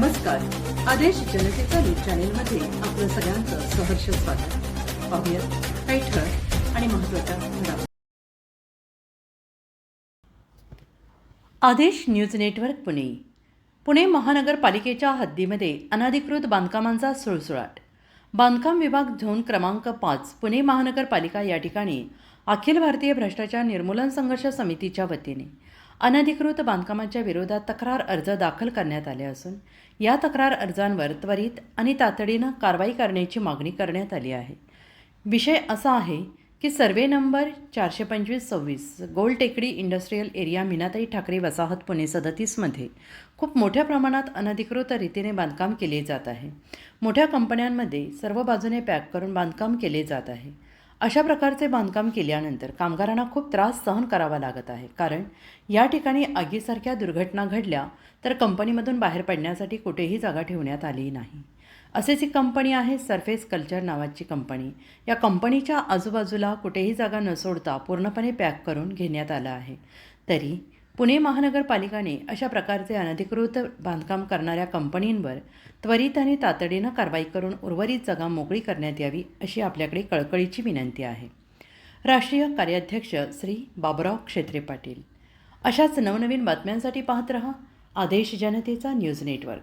नमस्कार. आदेश जनतेचा न्यूज चॅनेलमध्ये आपलं सगळ्यांचं सहर्ष स्वागत. पाहूयात काही ठळक आणि महत्त्वाच्या घडामोडी. आदेश न्यूज नेटवर्क पुणे. पुणे महानगरपालिकेच्या हद्दीमध्ये अनधिकृत बांधकामांचा सुळसुळाट. बांधकाम विभाग झोन क्रमांक पाच पुणे महानगरपालिका या ठिकाणी अखिल भारतीय भ्रष्टाचार निर्मूलन संघर्ष समितीच्या वतीने अनधिकृत बांधकामांच्या विरोधात तक्रार अर्ज दाखल करण्यात आले असून या तक्रार अर्जांवर त्वरित आणि तातडीनं कारवाई करण्याची मागणी करण्यात आली आहे. विषय असा आहे की सर्वे नंबर चारशे पंचवीस सव्वीस गोल टेकडी इंडस्ट्रीयल एरिया मीनाताई ठाकरे वसाहत पुणे सदतीसमध्ये खूप मोठ्या प्रमाणात अनधिकृत रीतीने बांधकाम केले जात आहे. मोठ्या कंपन्यांमध्ये सर्व बाजूने पॅक करून बांधकाम केले जात आहे. अशा प्रकारचे बांधकाम केल्यानंतर कामगारांना खूप त्रास सहन करावा लागत आहे. कारण या ठिकाणी आगीसारख्या दुर्घटना घडल्या तर कंपनीमधून बाहेर पडण्यासाठी कुठेही जागा ठेवण्यात आली नाही. असेच एक कंपनी आहे सरफेस कल्चर नावाची कंपनी. या कंपनीच्या आजूबाजूला कुठेही जागा न सोडता पूर्णपणे पॅक करून घेण्यात आलं आहे. तरी पुणे महानगरपालिकाने अशा प्रकारचे अनधिकृत बांधकाम करणाऱ्या कंपनींवर त्वरित आणि तातडीनं कारवाई करून उर्वरित जागा मोकळी करण्यात यावी अशी आपल्याकडे कळकळीची विनंती आहे. राष्ट्रीय कार्याध्यक्ष श्री बाबुराव क्षेत्रे पाटील. अशाच नवनवीन बातम्यांसाठी पाहत रहा आदेश जनतेचा न्यूज नेटवर्क.